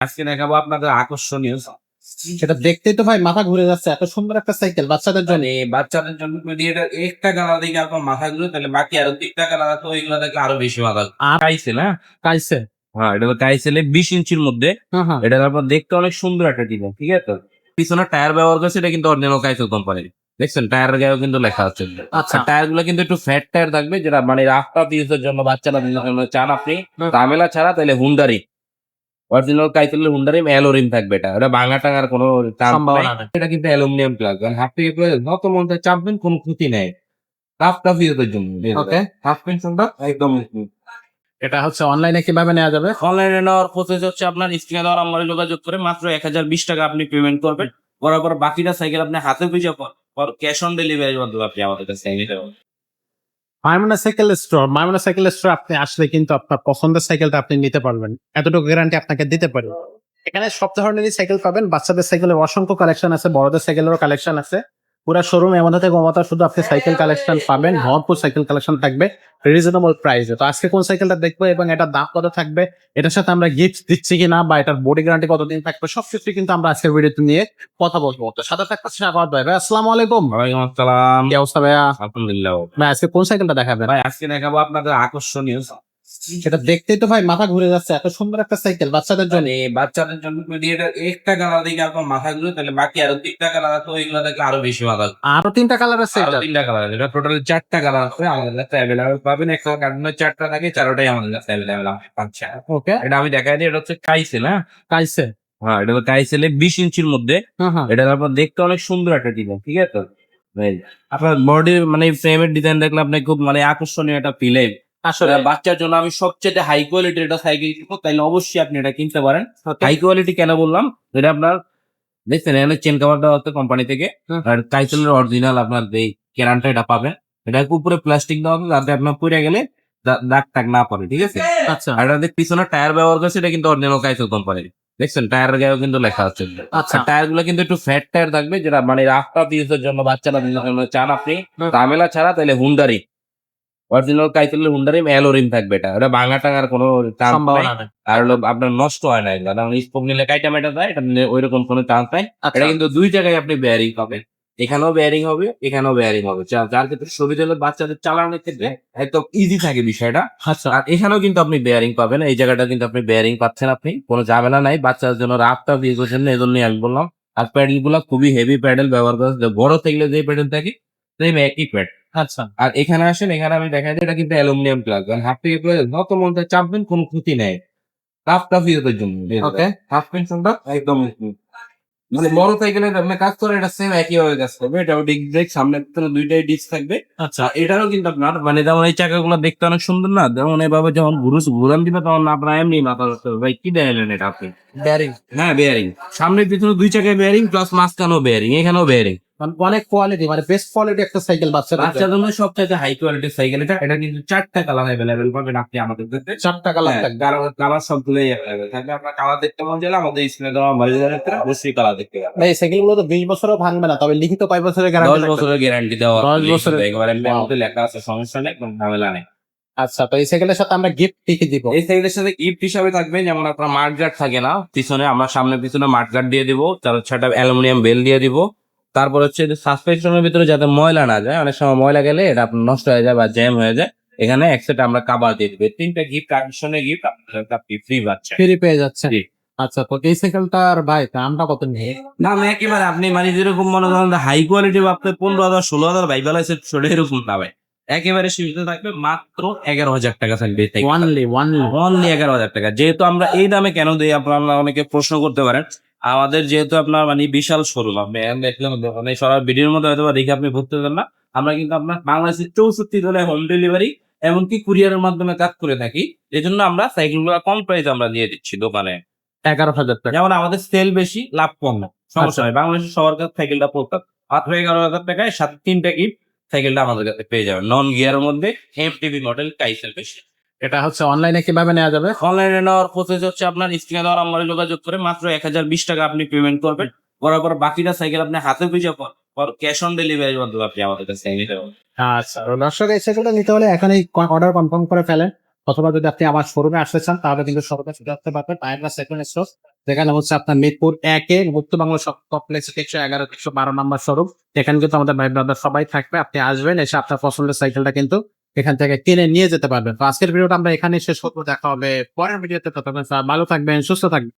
আজকে দেখাবো আপনাদের আকর্ষণীয় সেটা দেখতেই তো ভাই মাথা ঘুরে যাচ্ছে এত সুন্দর একটা সাইকেল বাচ্চাদের জন্য। মানে বাচ্চাদের জন্য যদি এটা একটা কালার দেখে আপনার মাথা ঘুরে তাহলে বাকি আরও তিনটা কালার আছে ওইগুলো দেখলে আরও বেশি মাথা কাইসেল হ্যাঁ? কাইছে হ্যাঁ এটা কাইসেলে বিশ ইঞ্চির মধ্যে। হ্যাঁ হ্যাঁ। এটা আপনার দেখতে অনেক সুন্দর একটা ডিজাইন ঠিক আছে? পিছনে টায়ার ব্যবহার করছে এটা কিন্তু অরিজিনাল কাইসেল কোম্পানির দেখছেন টায়ার গায়েও কিন্তু লেখা আছে। আচ্ছা। টায়ারগুলো কিন্তু একটু ফ্যাট টায়ার থাকবে যেটা মানে রাস্তা ইউজের জন্য বাচ্চারা চান আপনি। হুম। ঝামেলা ছাড়া তাহলে হুন্ডারি অরিজিনাল কাইসেলের হুন্ডারি অ্যালোরিম থাকবে এটা। এটা বাংলা টাঙার কোনো chance সম্ভাবনা নেই। এটা কিন্তু অ্যালুমিনিয়াম প্লাগ কারণ হাফ থেকে যত মনটা চাপবেন কোনো ক্ষতি নেই। টাফ টাফ ইউজের জন্য ওকে সাসপেনশনটা একদম এটা হচ্ছে অনলাইনে কীভাবে নেওয়া যাবে? অনলাইনে নেওয়ার প্রসেস হচ্ছে আপনার স্ক্রিনে দেওয়ার আমার যোগাযোগ করে মাত্র এক হাজার বিশ টাকা আপনি পেমেন্ট করবেন। করার পর বাকিটা সাইকেল আপনি হাতে পেয়ে খুঁজে ক্যাশ অন ডেলিভারির মাধ্যমে আপনি আমাদের কাছে নিতে পারবেন Maimuna cycle store Maimuna cycle store আপনি আসলে কিন্তু আপনার পছন্দের সাইকেলটা আপনি নিতে পারবেন। এতটুকু গ্যারান্টি আপনাকে দিতে পারি। এখানে সব ধরনেরই সাইকেল পাবেন। বাচ্চাদের সাইকেলের অসংখ্য কালেকশন আছে বড়দের সাইকেলেরও কালেকশন আছে। পুরো শোরুম এমন থেকে গমতা শুধু আপনি সাইকেল কালেকশন পাবেন ভরপুর সাইকেল কালেকশন থাকবে রিজনেবল প্রাইসে তো আজকে কোন সাইকেলটা দেখব এবং এটার দাম কত থাকবে এটার সাথে আমরা গিফট দিচ্ছি কিনা বা এটার বডি গ্যারান্টি কতদিন থাকবে সব কিছু কিন্তু আমরা আজকের ভিডিওতে নিয়ে কথা বলব। তো সাথে থাকতে স্বাগত ভাই ভাই আসসালামু আলাইকুম। ওয়ালাইকুম আসসালাম। কি অবস্থা ভাইয়া? আলহামদুলিল্লাহ। ভাই আজকে কোন সাইকেলটা দেখাবেন? ভাই আজকে দেখাবো আপনাদের আকর্ষণীয় সেটা দেখতেই তো ভাই মাথা ঘুরে যাচ্ছে এত সুন্দর একটা সাইকেল বাচ্চাদের জন্য। বাচ্চাদের জন্য যদি এটা একটা কালার দেখে আপনার মাথা ঘুরে তাহলে বাকি আরও তিনটা কালার আছে ওইগুলো দেখলে আরও বেশি মাথা। আরও তিনটা কালার আছে আরও তিনটা কালার আছে এটা টোটাল চারটা কালার আছে আমাদের কাছে অ্যাভেলেবেল পাবেন। একটা কার্টুনের চারটা থাকে চারোটাই আমাদের কাছে অ্যাভেলেবেল পাচ্ছে ওকে এটা আমি দেখাই দিই এটা হচ্ছে কাইসেল হ্যাঁ? কাইছে হ্যাঁ এটা হলো কাইসেলে বিশ ইঞ্চির মধ্যে। হ্যাঁ হ্যাঁ। এটা আপনার দেখতে অনেক সুন্দর একটা ডিজাইন ঠিক আছে? আপনার বডির মানে ফ্রেমের ডিজাইন দেখলে আপনি খুব মানে আকর্ষণীয় একটা ফিল আসলে বাচ্চার জন্য আমি সবচেয়ে হাই কোয়ালিটির একটা সাইকেল কিনবো তাইলে অবশ্যই আপনি এটা কিনতে পারেন. হাই কোয়ালিটি কেন বললাম? এটা আপনার দেখছেন এখানে চেন কাভার দেওয়া হচ্ছে কোম্পানি থেকে। আর কাইসেলের অরিজিনাল আপনার এই কেরানটা এটা পাবেন। এটা উপরে প্লাস্টিক দেওয়া হবে যাতে আপনার পরে গেলে দাগ টাগ না পড়ে ঠিক আছে? আচ্ছা। আর এটাতে পিছনে টায়ার ব্যবহার করছে এটা কিন্তু অরিজিনাল কাইসেল কোম্পানির দেখছেন টায়ার গায়েও কিন্তু লেখা আছে। আচ্ছা। টায়ারগুলো কিন্তু একটু ফ্যাট টায়ার থাকবে যেটা মানে রাস্তা ইউজের জন্য বাচ্চারা চান আপনি। ঝামেলা ছাড়া তাহলে হুন্ডারি অরিজিনাল কাইসেলের হুন্ডারি অ্যালোরিম থাকবে এটা। এটা বাংলা টাঙার কোনো সম্ভাবনা নাই। আর হলো আপনার নষ্ট হয় না এগুলো কারণ স্পোক নিলে কাইটা মেটা যায় এটা নিলে ওইরকম কোনো চান্স নাই। আচ্ছা। এটা কিন্তু দুই জায়গায় আপনি বেয়ারিং পাবেন। এখানেও বেয়ারিং হবে এখানেও বেয়ারিং হবে। যার ক্ষেত্রে সুবিধা হলো বাচ্চাদের চালানোর ক্ষেত্রে একদম ইজি থাকে বিষয়টা। আচ্ছা। আর এখানেও কিন্তু আপনি বেয়ারিং পাবেন। এই জায়গাটা কিন্তু আপনি বেয়ারিং পাচ্ছেন আপনি। কোনো ঝামেলা নাই। বাচ্চার জন্য রাফটা দিয়ে করছেন না এই জন্যই আমি বললাম। আর প্যাডেলগুলো খুবই হেভি প্যাডেল ব্যবহার করে। বড় থাকলে যে প্যাডেল থাকে সেম একই প্যাড আচ্ছা। আর এখানে আসেন এখানে আমি দেখাই দিই এটা কিন্তু অ্যালুমিনিয়াম প্লাগ। কারণ হাফ থেকে করে যত মনটা চাপবেন কোনো ক্ষতি নেই। টাফ টাফ ইউজের জন্য ওকে হাফ সাসপেনশনটা একদম মানে বড় সাইকেলে আপনি কাজ করে এটা সেম একই ভাবে কাজ করবে। এটাও ডিস্ক ব্রেক সামনে পিছনে দুইটাই ডিস্ক থাকবে। আচ্ছা। এটারও কিন্তু আপনার মানে যেমন এই চাকাগুলো দেখতে অনেক সুন্দর না যেমন এভাবে যখন ঘুরুস ঘুরান দিবে তখন আপনার এমনি মাথা ধরতে হবে। ভাই কি দেখালেন এটা আপনি? বেয়ারিং হ্যাঁ বেয়ারিং সামনে পিছনে দুই চাকায় বেয়ারিং প্লাস মাঝখানেও বেয়ারিং এখানেও বেয়ারিং মানে অনেক কোয়ালিটি মানে বেস্ট কোয়ালিটি একটা সাইকেল বাচ্চাদের জন্য। সবচেয়ে হাই কোয়ালিটির সাইকেল এটা। এটা কিন্তু চারটা কালার অ্যাভেলেবেল পাবেন আপনি আমাদের কাছে চারটা কালার কালার কালার সবগুলোই অ্যাভেলেবেল থাকবে আপনার কালার দেখতে মন চাইলে আমাদের স্ক্রিনে দেওয়া ক্ষেত্রে অবশ্যই কালার দেখতে পাবেন। ভাই সাইকেলগুলো তো বিশ বছরও ভাঙবে না তবে লিখিত কয় বছরের দশ গ্যারান্টি বছরের গ্যারান্টি দেওয়া 10 বছরের- একেবারে. মধ্যে লেখা আছে সমস্যা নেই কোনো ঝামেলা নেই। আচ্ছা তো এই সাইকেলের সাথে আমরা গিফট কি কি দিব? এই সাইকেলের সাথে গিফট হিসাবে থাকবে যেমন আপনার মাঠ গার্ড থাকে না পিছনে আমরা সামনে পিছনে মাঠ গার্ড দিয়ে দিব তার হচ্ছে একটা অ্যালুমিনিয়াম বেল দিয়ে দিব। তারপর হচ্ছে সাসপেনশনের ভিতরে যাতে ময়লা না যায় অনেক সময় ময়লা গেলে এটা আপনার নষ্ট হয়ে যায় বা জ্যাম হয়ে যায়। এখানে এক সেট আমরা কাবার দিয়ে দিবে। তিনটা গিফট আকর্ষণীয় গিফট আপনার আপনি ফ্রি পাচ্ছেন ফ্রি পেয়ে যাচ্ছে। জি। আচ্ছা তো এই সাইকেলটার ভাই দামটা কত নিয়ে না আমি একেবারে আপনি মানে যেরকম মনে করেন হাই কোয়ালিটি আপনি পনেরো হাজার ষোলো হাজার ভাই বেলা সেটা এরকম না ভাই। একেবারে সীমিত থাকবে মাত্র এগারো হাজার টাকা থাকবে। ওয়ানলি ওয়ানলি অনলি এগারো হাজার টাকা। যেহেতু আমরা এই দামে কেন দিই আপনারা অনেকে প্রশ্ন করতে পারেন। আমাদের যেহেতু আপনার মানে বিশাল শোরুম আপনি এখন দেখলাম মানে সরার ভিডিওর মধ্যে হয়তো দেখে আপনি ভর্তি হবেন না। আমরা কিন্তু আপনার বাংলাদেশের চৌষট্টি জেলায় হোম ডেলিভারি এমনকি কুরিয়ারের মাধ্যমে কাজ করে থাকি। এই জন্য আমরা সাইকেলগুলো কম প্রাইস আমরা নিয়ে দিচ্ছি দোকানে। এগারো হাজার টাকা। যেমন আমাদের সেল বেশি লাভ কম। না সমস্যা নাই। বাংলাদেশের সবার কাছে সাইকেলটা পড়তে মাত্র এগারো হাজার টাকায় সাত তিনটা গিফট সাইকেলটা আমাদের কাছে পেয়ে যাবেন। নন গিয়ারের মধ্যে এমটিভি মডেল কাইসেল বেশি। এটা হচ্ছে অনলাইনে কীভাবে নেওয়া যাবে? অনলাইনে নেওয়ার প্রসেস হচ্ছে আপনার স্ক্রিনে দেওয়ার আমার যোগাযোগ করে মাত্র এক হাজার বিশ টাকা আপনি পেমেন্ট করবেন। করার পর বাকিটা সাইকেল আপনি হাতে খুঁজে ক্যাশ অন ডেলিভারির মাধ্যমে আপনি আমাদের কাছে নিতে পারবেন। আচ্ছা। দর্শক এই সাইকেলটা নিতে হলে এখন এই অর্ডার কনফার্ম করে ফেলেন। অথবা যদি আপনি আমার শোরুমে আসতে চান তাহলে কিন্তু শোরুমে চলে আসতে পারবেন। আয়না সেকেন্ড স্টোর যেখানে হচ্ছে আপনার মিরপুর একে মুক্ত বাংলা কমপ্লেক্স একশো এগারো একশো বারো নম্বর স্বরূপ এখানে কিন্তু আমাদের ভাই ব্রাদার সবাই থাকবে। আপনি আসবেন এসে আপনার পছন্দের সাইকেলটা কিন্তু এখান থেকে কিনে নিয়ে যেতে পারবেন। তো আজকের ভিডিওটা আমরা এখানে শেষ করব। দেখা হবে পরের ভিডিওতে। ততক্ষণ ভালো থাকবেন, সুস্থ থাকবেন।